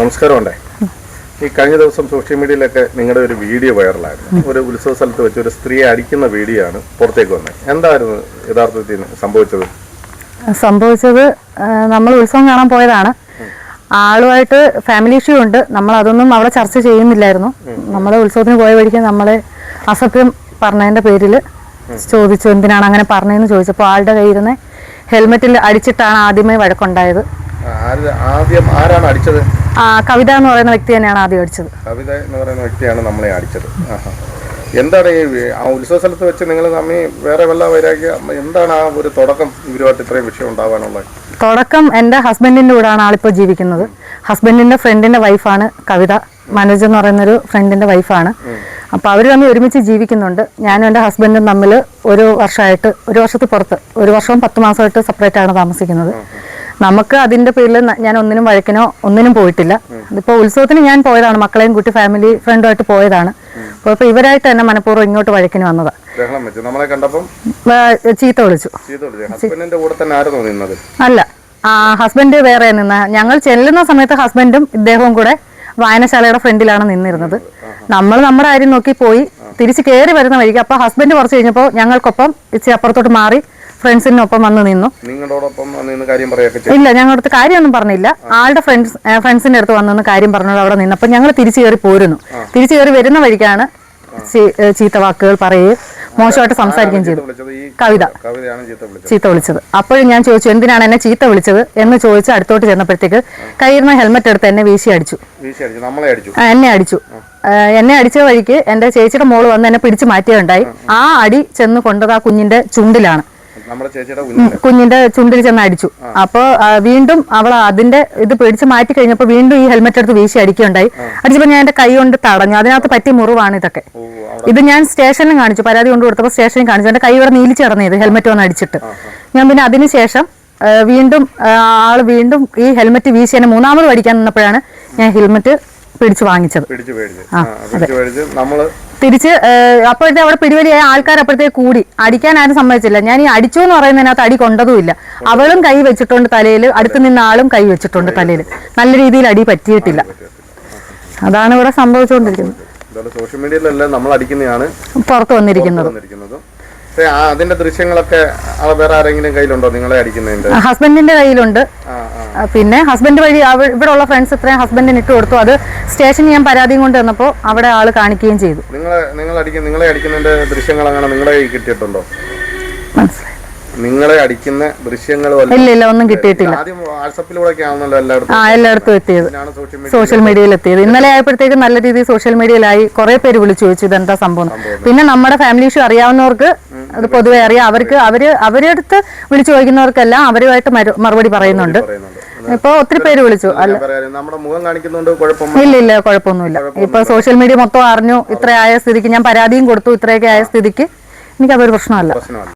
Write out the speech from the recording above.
നമസ്കാരം ഉണ്ടേ ഈ കഴിഞ്ഞ ദിവസം സോഷ്യൽ മീഡിയയിലൊക്കെ നിങ്ങളുടെ ഒരു വീഡിയോ വൈറലായിരുന്നു ഒരു ഉത്സവ സ്ഥലത്ത് വെച്ച് ഒരു സ്ത്രീയെ അടിക്കുന്ന വീഡിയോ ആണ് പുറത്തേക്ക് വന്നത്. എന്തായിരുന്നു യഥാർത്ഥത്തിൽ സംഭവിച്ചത്? സംഭവിച്ചത് നമ്മൾ ഉത്സവം കാണാൻ പോയതാണ്. ആളുമായിട്ട് ഫാമിലി ഇഷ്യൂ ഉണ്ട്. നമ്മൾ അതൊന്നും അവിടെ ചർച്ച ചെയ്യുന്നില്ലായിരുന്നു. നമ്മൾ ഉത്സവത്തിന് പോയ വഴിക്ക് നമ്മളെ അസത്യം പറഞ്ഞതിന്റെ പേരിൽ ചോദിച്ചു എന്തിനാണ് അങ്ങനെ പറഞ്ഞതെന്ന് ചോദിച്ചപ്പോൾ ആളുടെ കയ്യിൽ നിന്ന് ഹെൽമെറ്റിൽ അടിച്ചിട്ടാണ് ആദ്യമേ വഴക്കുണ്ടായത്. ആദ്യം ആരാണ് അടിച്ചത്? കവിത എന്ന് പറയുന്ന വ്യക്തി തന്നെയാണ് ആദ്യം അടിച്ചത്. കവിത എന്ന് പറയുന്ന വ്യക്തിയാണ് നമ്മളെ അടിച്ചത്. എന്താണ് ഈ ആ ഉത്സവ സ്ഥലത്ത് വെച്ച് നിങ്ങൾ തമ്മിൽ വേറെ വല്ല വൈരാഗ്യ എന്താണ് ആ ഒരു തുടക്കം ഇവരുമായിട്ട് ഇത്രയും വിഷയം ഉണ്ടാവാനുള്ളത് തുടക്കം എന്റെ ഹസ്ബൻഡിന്റെ കൂടെയാണ് ആളിപ്പോൾ ജീവിക്കുന്നത്. ഹസ്ബൻഡിന്റെ ഫ്രണ്ടിന്റെ വൈഫാണ് കവിത. മനോജ് എന്ന് പറയുന്നൊരു ഫ്രണ്ടിന്റെ വൈഫാണ്. അപ്പോൾ അവർ തമ്മിൽ ഒരുമിച്ച് ജീവിക്കുന്നുണ്ട്. ഞാനും എന്റെ ഹസ്ബൻഡും തമ്മിൽ ഒരു വർഷമായിട്ട് ഒരു വർഷത്ത് പുറത്ത് ഒരു വർഷവും പത്ത് മാസമായിട്ട് സെപ്പറേറ്റ് ആണ് താമസിക്കുന്നത്. നമുക്ക് അതിന്റെ പേരിൽ ഞാൻ ഒന്നിനും വഴക്കിനോ ഒന്നിനും പോയിട്ടില്ല. ഇപ്പൊ ഉത്സവത്തിന് ഞാൻ പോയതാണ് മക്കളെയും കുട്ടി ഫാമിലി ഫ്രണ്ടുമായിട്ട് പോയതാണ്. അപ്പൊ ഇവരായിട്ട് തന്നെ മനഃപൂർവം ഇങ്ങോട്ട് വഴക്കിന് കണ്ടപ്പം ചീത്ത വിളിച്ചു. അല്ല. ആ ഹസ്ബൻഡ് വേറെ നിന്ന. ഞങ്ങൾ ചെല്ലുന്ന സമയത്ത് ഹസ്ബൻഡും ഇദ്ദേഹവും കൂടെ വായനശാലയുടെ ഫ്രണ്ടിലാണ് നിന്നിരുന്നത്. നമ്മൾ നമ്മുടെ കാര്യം നോക്കി പോയി തിരിച്ച് കയറി വരുന്ന വഴിക്ക്. അപ്പൊ ഹസ്ബൻഡ് കുറച്ച് കഴിഞ്ഞപ്പോൾ ഞങ്ങൾക്കൊപ്പം ഇച്ചിരി അപ്പുറത്തോട്ട് മാറി. ഫ്രണ്ട്സിനൊപ്പം വന്ന് നിന്നു. നിങ്ങളോടൊപ്പം നിന്ന് കാര്യം ഇല്ല ഞങ്ങളുടെ കാര്യമൊന്നും പറഞ്ഞില്ല. ആളുടെ ഫ്രണ്ട്സ് ഫ്രണ്ട്സിന്റെ അടുത്ത് വന്നെന്ന് കാര്യം പറഞ്ഞത് അവിടെ നിന്ന്. അപ്പൊ ഞങ്ങൾ തിരിച്ചു കയറി പോരുന്നു. തിരിച്ചു കയറി വരുന്ന വഴിക്കാണ് ചീത്ത വാക്കുകൾ പറയുകയും മോശമായിട്ട് സംസാരിക്കുകയും ചെയ്തു. കവിത. ചീത്ത വിളിച്ചത്. അപ്പോഴും ഞാൻ ചോദിച്ചു എന്തിനാണ് എന്നെ ചീത്ത വിളിച്ചത് എന്ന് ചോദിച്ച് അടുത്തോട്ട് ചെന്നപ്പോഴത്തേക്ക് കയ്യിരുന്ന ഹെൽമെറ്റ് എടുത്ത് എന്നെ വീശി അടിച്ചു. എന്നെ അടിച്ചു. എന്നെ അടിച്ച വഴിക്ക് എന്റെ ചേച്ചിയുടെ മോൾ വന്ന് എന്നെ പിടിച്ചു മാറ്റിയുണ്ടായി ആ അടി ചെന്ന് കൊണ്ടത് ആ കുഞ്ഞിന്റെ ചുണ്ടിലാണ്. കുഞ്ഞിന്റെ. ചുണ്ടിൽ ചെന്ന് അടിച്ചു. അപ്പോൾ വീണ്ടും അവൾ അതിന്റെ ഇത് പിടിച്ച് മാറ്റി കഴിഞ്ഞപ്പോൾ വീണ്ടും ഈ ഹെൽമെറ്റ് എടുത്ത് വീശി അടിക്കുകയുണ്ടായി. അടിച്ചപ്പോൾ ഞാൻ എന്റെ കൈ കൊണ്ട് തടഞ്ഞു. അതിനകത്ത് പറ്റിയ മുറിവാണ് ഇതൊക്കെ. ഇത് ഞാൻ സ്റ്റേഷനിലും കാണിച്ചു. പരാതി കൊണ്ട് കൊടുത്തപ്പോൾ സ്റ്റേഷനിൽ കാണിച്ചു. എന്റെ കൈ ഇവിടെ നീലിച്ച് കിടന്നത് ഹെൽമെറ്റ് വന്ന് അടിച്ചിട്ട്. ഞാൻ പിന്നെ അതിനുശേഷം വീണ്ടും ആൾ വീണ്ടും ഈ ഹെൽമെറ്റ് വീശി എന്നെ മൂന്നാമത് പഠിക്കാൻ നിന്നപ്പോഴാണ് ഞാൻ ഹെൽമെറ്റ് പിടിച്ചു വാങ്ങിച്ചത്. പിടിച്ചു പേടിച്ച് തിരിച്ച് അപ്പോഴത്തെ അവിടെ പിടിവലിയായ ആൾക്കാർ അപ്പോഴത്തേക്ക് കൂടി. അടിക്കാൻ ആരും സമ്മതിച്ചില്ല. ഞാൻ ഈ അടിച്ചു എന്ന് പറയുന്നതിനകത്ത് അടി കൊണ്ടതുമില്ല. അവളും കൈ വെച്ചിട്ടുണ്ട് തലയിൽ അടുത്ത് നിന്ന ആളും കൈ വെച്ചിട്ടുണ്ട് തലയിൽ. നല്ല രീതിയിൽ അടി പറ്റിയിട്ടില്ല. അതാണ് ഇവിടെ സംഭവിച്ചുകൊണ്ടിരിക്കുന്നത്. സോഷ്യൽ മീഡിയയിലല്ല നമ്മൾ അടിക്കുന്നതാണ്. പുറത്ത് വന്നിരിക്കുന്നത്. അതിന്റെ ദൃശ്യങ്ങളൊക്കെ വേറെ ആരെങ്കിലും കയ്യിലുണ്ടോ നിങ്ങളെ അടിക്കുന്നതിന്റെ? ഹസ്ബൻഡിന്റെ കയ്യിലുണ്ട്. പിന്നെ ഹസ്ബൻഡ് വഴി ഇവിടെ ഉള്ള ഫ്രണ്ട്സ് ഇത്രയും ഹസ്ബൻഡിന് ഇട്ട് കൊടുത്തു. അത് സ്റ്റേഷനിൽ ഞാൻ പരാതിയും കൊണ്ട് വന്നപ്പോൾ അവിടെ ആൾ കാണിക്കുകയും ചെയ്തു. നിങ്ങളെ അടിക്കുന്നതിന്റെ ദൃശ്യങ്ങൾ അങ്ങനെ നിങ്ങളെ കിട്ടിയിട്ടുണ്ടോ? മനസ്സിലായി. നിങ്ങളെ അടിക്കുന്ന ദൃശ്യങ്ങളും അല്ല ഇല്ല ഇല്ല ഒന്നും കിട്ടിയിട്ടില്ല. ആ എല്ലായിടത്തും എത്തിയത്. സോഷ്യൽ മീഡിയയിൽ എത്തിയത്. ഇന്നലെ ആയപ്പോഴത്തേക്ക് നല്ല രീതിയിൽ സോഷ്യൽ മീഡിയയിലായി കുറെ പേര് വിളിച്ചു ചോദിച്ചു ഇതെന്താ സംഭവം. പിന്നെ നമ്മുടെ ഫാമിലി ഇഷ്യൂ അറിയാവുന്നവർക്ക് അത് പൊതുവെ അറിയാം. അവർക്ക് അവർ അവരെടുത്ത് വിളിച്ചു ചോദിക്കുന്നവർക്കെല്ലാം അവരുമായിട്ട് മറുപടി പറയുന്നുണ്ട്. ഇപ്പൊ ഒത്തിരി പേര് വിളിച്ചു. അല്ല. നമ്മുടെ മുഖം കാണിക്കുന്നതുകൊണ്ട് ഇല്ല. ഇല്ല കുഴപ്പമൊന്നുമില്ല. ഇപ്പൊ സോഷ്യൽ മീഡിയ മൊത്തം അറിഞ്ഞു ഇത്ര ആയ സ്ഥിതിക്ക്. ഞാൻ പരാതിയും കൊടുത്തു ഇത്രയൊക്കെ ആയ സ്ഥിതിക്ക്. എനിക്ക് പ്രശ്നമല്ല. പ്രശ്നമല്ല.